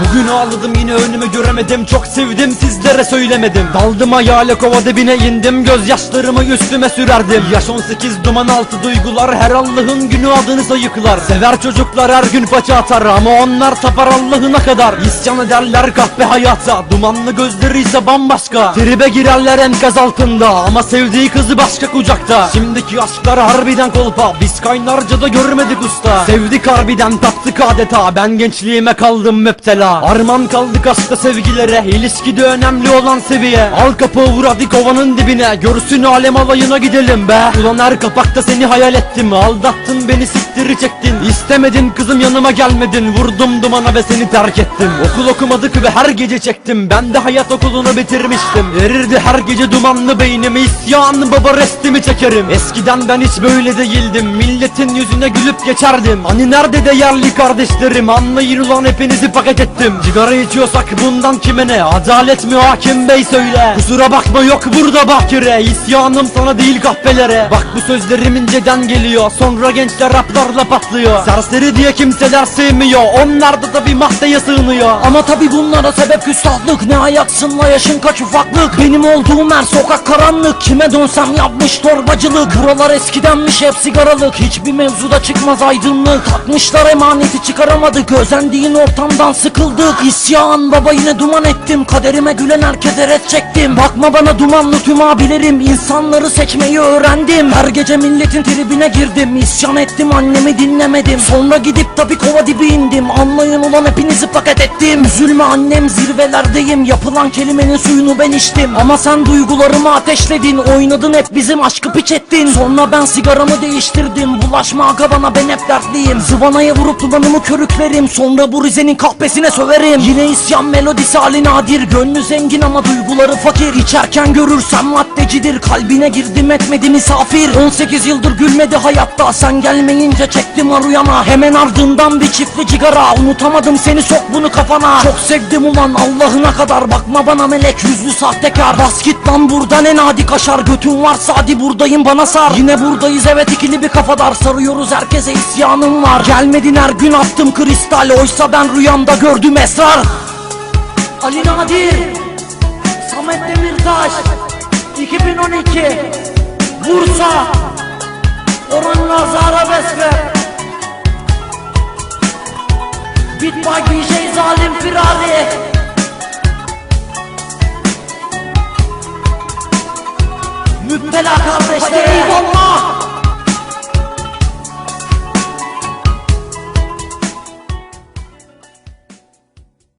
Bugün ağladım yine önümü göremedim. Çok sevdim sizlere söylemedim. Daldım hayale kova dibine indim. Gözyaşlarımı üstüme sürerdim. Yaş 18 duman altı duygular. Her Allah'ın günü adını sayıklar. Sever çocuklar her gün paça atar. Ama onlar tapar Allah'ına kadar. İsyan ederler kahpe hayata. Dumanlı gözleri ise bambaşka. Tribe girerler enkaz altında. Ama sevdiği kızı başka kucakta. Şimdiki aşklar harbiden kolpa. Biz kaynarca da görmedik usta. Sevdik harbiden tattık adeta. Ben gençliğime kaldım müptela Arman kaldık aşkta sevgilere İlişkide önemli olan seviye. Al kapı vur hadi kovanın dibine Görsün alem alayına gidelim be. Ulan her kapakta seni hayal ettim Aldattın beni siktiri çektin. İstemedin kızım yanıma gelmedin. Vurdum dumana ve seni terk ettim. Okul okumadık ve her gece çektim. Ben de hayat okulunu bitirmiştim. Erirdi her gece dumanlı beynimi İsyan baba restimi çekerim. Eskiden ben hiç böyle değildim Milletin yüzüne gülüp geçerdim. Hani nerede değerli kardeşlerim? Anlayın ulan hepinizi paket ettim Sigara içiyorsak bundan kime ne? Adalet mi hakim bey söyle. Kusura bakma yok burada bakire. İsyanım sana değil kahvelere. Bak bu sözlerim inceden geliyor. Sonra gençler raplarla patlıyor. Serseri diye kimseler sevmiyor Onlar da tabi maddeye sığınıyor. Ama tabi bunlara sebep küstahlık. Ne hayatsınla yaşın kaç ufaklık? Benim olduğum her sokak karanlık. Kime dönsem yapmış torbacılık. Buralar eskidenmiş hep sigaralık. Hiçbir mevzuda çıkmaz aydınlık. Takmışlar emaneti çıkaramadık. Özendiğin ortamdan sıkıldık İsyan. Baba yine duman ettim. Kaderime gülen herkese ret çektim. Bakma bana dumanlı tüm abilerim. İnsanları seçmeyi öğrendim. Her gece milletin tribine girdim. İsyan ettim annemi dinlemedim. Sonra gidip tabi kova dibi indim. Anlayın ulan hepinizi paket ettim. Üzülme annem zirvelerdeyim. Yapılan kelimenin suyunu ben içtim. Ama sen duygularımı ateşledin. Oynadın hep bizim aşkı piç ettin. Sonra ben sigaramı değiştirdim. Bulaşma aga bana ben hep dertliyim. Zıvanaya vurup dumanımı körüklerim. Sonra bu Rize'nin kahpesine söverim. Yine isyan melodisi hali nadir. Gönlü zengin ama duyguları fakir. İçerken görürsem maddecidir. Kalbine girdim etmedi misafir. 18 yıldır gülmedi hayatta. Sen gelmeyince çektim aruyana. Hemen ardından bir çiftli cigara. Unutamadım seni sok bunu kafana. Çok sevdim ulan Allah'ına kadar. Bakma bana melek yüzlü sahtekar. Bas git lan buradan en adi kaşar. Götün varsa hadi buradayım bana sar. Yine buradayız evet ikili bir kafadar. Sarıyoruz herkese isyanım var. Gelmedin her gün attım kristal. Oysa ben rüyamda gördüm esrar Ali Nadir Samet Demirtaş 2012 Bursa Orhan Gazi Arabesk Bitbay DJ Zalim Firari. Müptela kardeşlerim Eyvallah